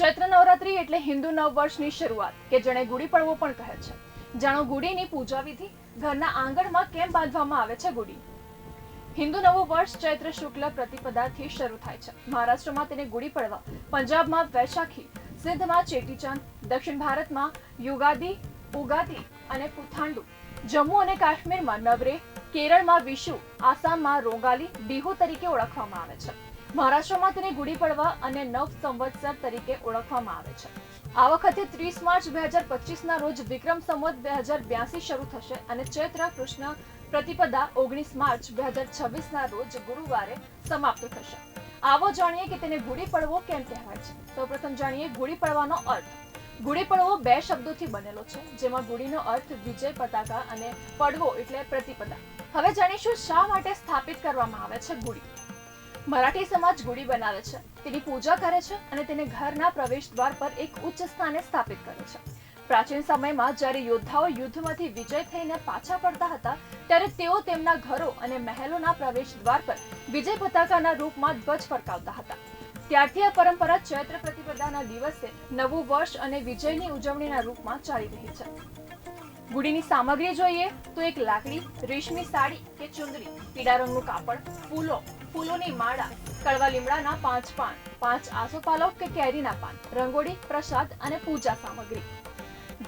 ચૈત્ર નવરાત્રી એટલે હિન્દુ નવ વર્ષની શરૂઆત, કે જેને ગુડી પડવો પણ કહે છે. જાણો ગુડીની પૂજા વિધિ ઘરના આંગણમાં કેમ બાંધવામાં આવે છે ગુડી? હિન્દુ નવું વર્ષ ચૈત્ર શુક્લ પ્રતિપદાથી શરૂ થાય છે. મહારાષ્ટ્રમાં તેને ગુડી પડવા પંજાબમાં વૈશાખી, સિંધમાં ચેટીચંદ, દક્ષિણ ભારતમાં યુગાદી, ઉગાદી અને પુથાંડુ. જમ્મુ અને કાશ્મીરમાં નવરે, કેરળમાં વિશુ, આસામમાં રોગાલી, બિહુ તરીકે ઓળખવામાં આવે છે. મહારાષ્ટ્રમાં તેને ગુડી પડવા અને નવ સંવત્સર તરીકે ઓળખવામાં આવે છે. આ વખતે ત્રીસ માર્ચ બે હજાર પચીસના રોજ વિક્રમ સંવત બે હજાર બ્યાસી શરૂ થશે અને ચૈત્ર કૃષ્ણ પ્રતિપદા ઓગણીસ માર્ચ બે હજાર છવ્વીસના રોજ ગુરુવારે સમાપ્ત થશે. આવો જાણીએ કે તેને ગુડી પડવો કેમ કહેવાય છે? સૌપ્રથમ જાણીએ ગુડી પડવાનો અર્થ. ગુડી પડવો બે શબ્દોથી બનેલો છે, જેમાં ગુડીનો અર્થ વિજય પતાકા અને પડવો એટલે પ્રતિપદા. હવે જાણીશું શા માટે સ્થાપિત કરવામાં આવે છે ગુડી. મરાઠી સમાજ ગુડી બનાવે છે. તેની પૂજા કરે છે અને તેને ઘરના પ્રવેશ દ્વાર પર એક ઉચ્ચ સ્થાને સ્થાપિત કરે છે. પ્રાચીન સમયમાં જ્યારે યોદ્ધાઓ યુદ્ધમાંથી વિજય થઈને પાછા પડતા હતા, ત્યારે તેઓ તેમના ઘરો અને મહેલોના પ્રવેશ દ્વાર પર વિજય પતાકાના રૂપમાં ધ્વજ ફરકાવતા હતા. ત્યારથી આ પરંપરા ચૈત્ર પ્રતિપદાના દિવસે નવું વર્ષ અને વિજયની ઉજવણીના રૂપમાં ચાલી રહી છે. ગુડીની સામગ્રી જોઈએ તો એક લાકડી, રેશમી સાડી કે ચુંદડી, પીળા રંગનું કાપડ, ફૂલો ફૂલોની માળા, કડવા લીમડાના પાંચ પાન, પાંચ આસોપાલવ કે કેરીના પાન, રંગોળી, પ્રસાદ અને પૂજા સામગ્રી.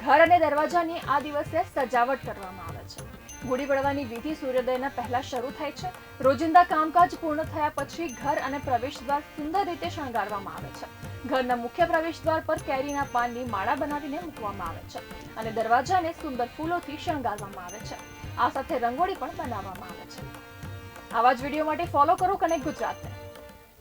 ઘર અને દરવાજાની આ દિવસે સજાવટ કરવામાં આવે છે. ગુડી પડવાની વિધિ સૂર્યોદયના પહેલા શરૂ થાય છે. રોજિંદા કામકાજ પૂર્ણ થયા પછી ઘર અને પ્રવેશ દ્વાર સુંદર રીતે શણગારવામાં આવે છે. ઘરના મુખ્ય પ્રવેશ દ્વાર પર કેરીના પાનની માળા બનાવીને મૂકવામાં આવે છે અને દરવાજાને સુંદર ફૂલોથી શણગારવામાં આવે છે. આ સાથે રંગોળી પણ બનાવવામાં આવે છે. આવા જ વીડિયો માટે ફોલો કરો કનેક્ટ ગુજરાતને